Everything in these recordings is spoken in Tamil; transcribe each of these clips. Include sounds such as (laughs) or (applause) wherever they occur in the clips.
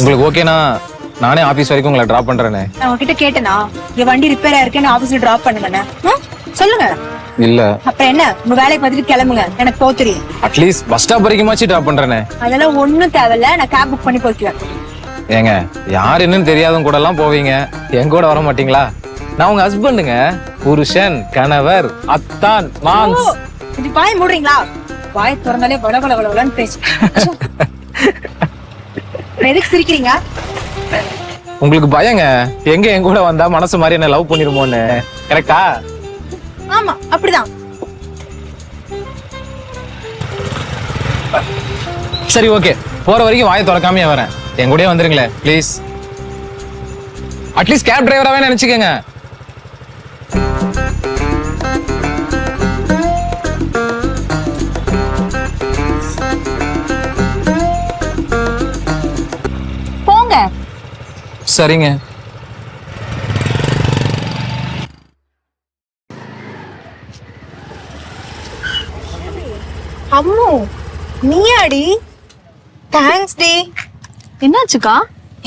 உங்களுக்கு ஓகேனா நானே ஆபீஸ் வரைக்கும் உங்களை டிராப் பண்றேனே. நான் உங்ககிட்ட கேட்டேனா என் வண்டி ரிப்பேர் ஆயிருக்கேன்னு ஆபீஸ்ல டிராப் பண்ணுங்கண்ணே? சொல்லுங்க. இல்ல. அப்புறம் என்ன? உங்க வேலையை பார்த்துட்டு கிளம்புங்க. எனக்கு போக தெரியும். அட்லீஸ்ட் பஸ் ஸ்டாப் வரைக்குமாச்சு டிராப் பண்றேனே. அதெல்லாம் ஒண்ணும் தேவையில்ல. நான் கேப் புக் பண்ணி போய்க்குவேன் ஏங்க யார் என்னன்னு தெரியாதவங்க கூட எல்லாம் போவீங்க. என் கூட வர மாட்டீங்களா? நான் உங்க ஹஸ்பண்டுங்க புருஷன் கணவர் அத்தான் மான்ஸ் இது வாய் மூடுறீங்களா? வாய் திறந்தாலே வள வள வளன்னு பேசு (laughs) எதுக்கு சிரிக்கிறீங்க? உங்களுக்கு பயங்க. எங்க என் கூட வந்தா மனசு மாதிரி என்ன லவ் பண்ணிருமோன்னு? கரெக்டா ஆமா அப்படிதான். சரி ஓகே போற வரைக்கும் வாயை திறக்காமயே வரேன். என் கூடயே வந்துருங்களே ப்ளீஸ் அட்லீஸ்ட் கேப் டிரைவராவே நினைச்சுக்கோங்க. சரிங்க. அம்மு நீயாடி? தேங்க்ஸ் டி. என்னாச்சுக்கா?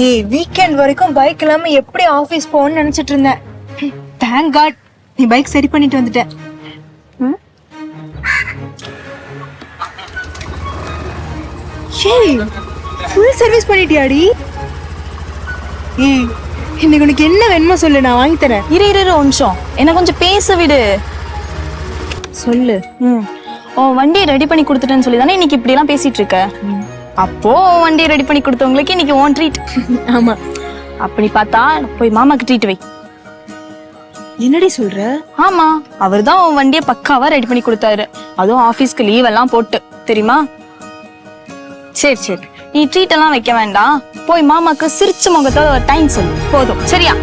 ஏய் வீக்கெண்ட் வரைக்கும் பைக் இல்லாம எப்படி ஆபீஸ் போகணும்னு நினைச்சிட்டு இருந்தேன். தேங்க் காட் நீ பைக் சரி பண்ணிட்டு வந்துட்ட. ஏய் ஃபுல் சர்வீஸ் பண்ணிட்டியாடி? ஏய் இன்னைக்கு உனக்கு என்ன வேணுமோ சொல்லு நான் வாங்கி தரேன். இரு இரு இரு, ஒரு நிமிஷம். என்ன கொஞ்சம் பேச விடு. சொல்லு. ம். உன் வண்டியை ரெடி பண்ணி கொடுத்துட்டேன்னு சொல்லி தானே இன்னைக்கு இப்படி எல்லாம் பேசிட்டு இருக்க? அப்போ உன் வண்டியை ரெடி பண்ணி கொடுத்தவங்களுக்கு இன்னைக்கு ஓன் ட்ரீட் (laughs) ஆமா. அப்படி பார்த்தா போய் மாமாக்கு ட்ரீட் வை. என்னடி சொல்ற? ஆமா. அவர் தான் உன் வண்டியை பக்காவா ரெடி பண்ணி கொடுத்தாரு. அதுவும் ஆபீஸ்க்கு லீவ் எல்லாம் போட்டு. தெரியுமா? சரி சரி. நீ ட்ரீட் எல்லாம் வைக்க வேண்டாம். போய் மாமாக்கு சிரிச்ச முகத்தோட ஒரு டைம் சொல்லு. போதும். சரியா?